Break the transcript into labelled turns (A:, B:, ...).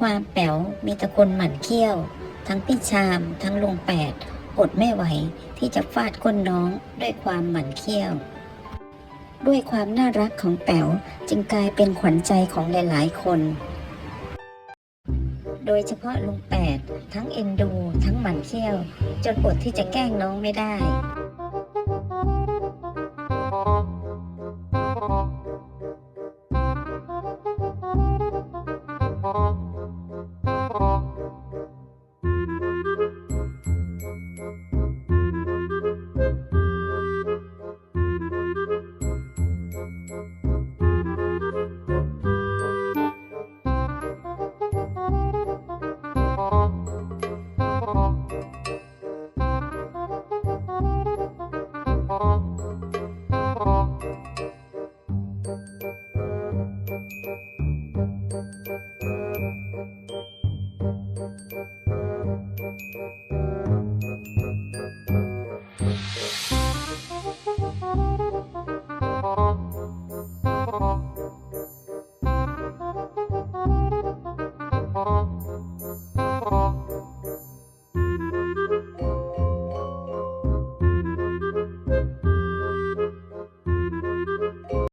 A: ความแป๋วมีตะคนหมั่นเขี้ยว ทั้งพี่ชามทั้งลุงแปดอดไม่ไหวที่จะฟาดก้นน้องด้วยความหมั่นเขี้ยว ด้วยความน่ารักของแป๋วจึงกลายเป็นขวัญใจของหลายๆคน โดยเฉพาะลุงแปดทั้งเอ็นดู ทั้งหมั่นเขี้ยว จนอดที่จะแกล้งน้องไม่ได้ Thank you.